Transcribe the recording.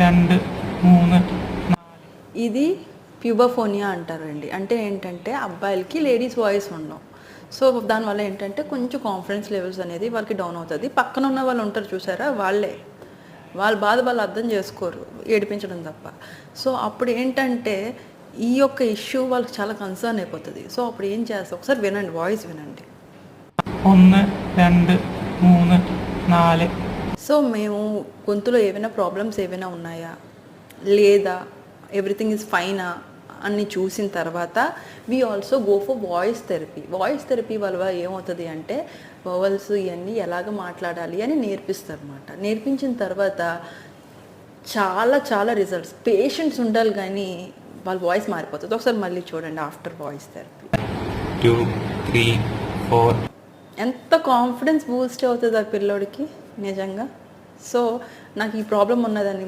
രണ്ട് മൂന്ന് ఇది ప్యూబోఫోనియా అంటారండి అంటే ఏంటంటే అబ్బాయిలకి లేడీస్ వాయిస్ ఉండవు సో దానివల్ల ఏంటంటే కొంచెం కాన్ఫిడెన్స్ లెవెల్స్ అనేది వాళ్ళకి డౌన్ అవుతుంది పక్కన ఉన్న వాళ్ళు ఉంటారు చూసారా వాళ్ళే వాళ్ళ బాధ వాళ్ళు అర్థం చేసుకోరు ఏడిపించడం తప్ప సో అప్పుడు ఏంటంటే ఈ యొక్క ఇష్యూ వాళ్ళకి చాలా కన్సర్న్ అయిపోతుంది సో అప్పుడు ఏం చేస్తారు ఒకసారి వినండి వాయిస్ వినండి ഒന്ന് രണ്ട് മൂന്ന് നാല് సో మేము గొంతులో ఏమైనా ప్రాబ్లమ్స్ ఏమైనా ఉన్నాయా? లేదా ఎవ్రీథింగ్ ఈజ్ ఫైనా అన్ని చూసిన తర్వాత we also go for voice therapy voice therapy వల్ల ఏమవుతుంది అంటే వవల్స్ ఇవన్నీ ఎలాగ మాట్లాడాలి అని నేర్పిస్తారు అనమాట నేర్పించిన తర్వాత చాలా చాలా రిజల్ట్స్ పేషెంట్స్ ఉండాలి కానీ వాళ్ళ వాయిస్ మారిపోతుంది. ఒకసారి మళ్ళీ చూడండి after voice therapy two three four ఎంత కాన్ఫిడెన్స్ బూస్ట్ అవుతుంది ఆ పిల్లోడికి నిజంగా. సో నాకు ఈ ప్రాబ్లం ఉన్నదని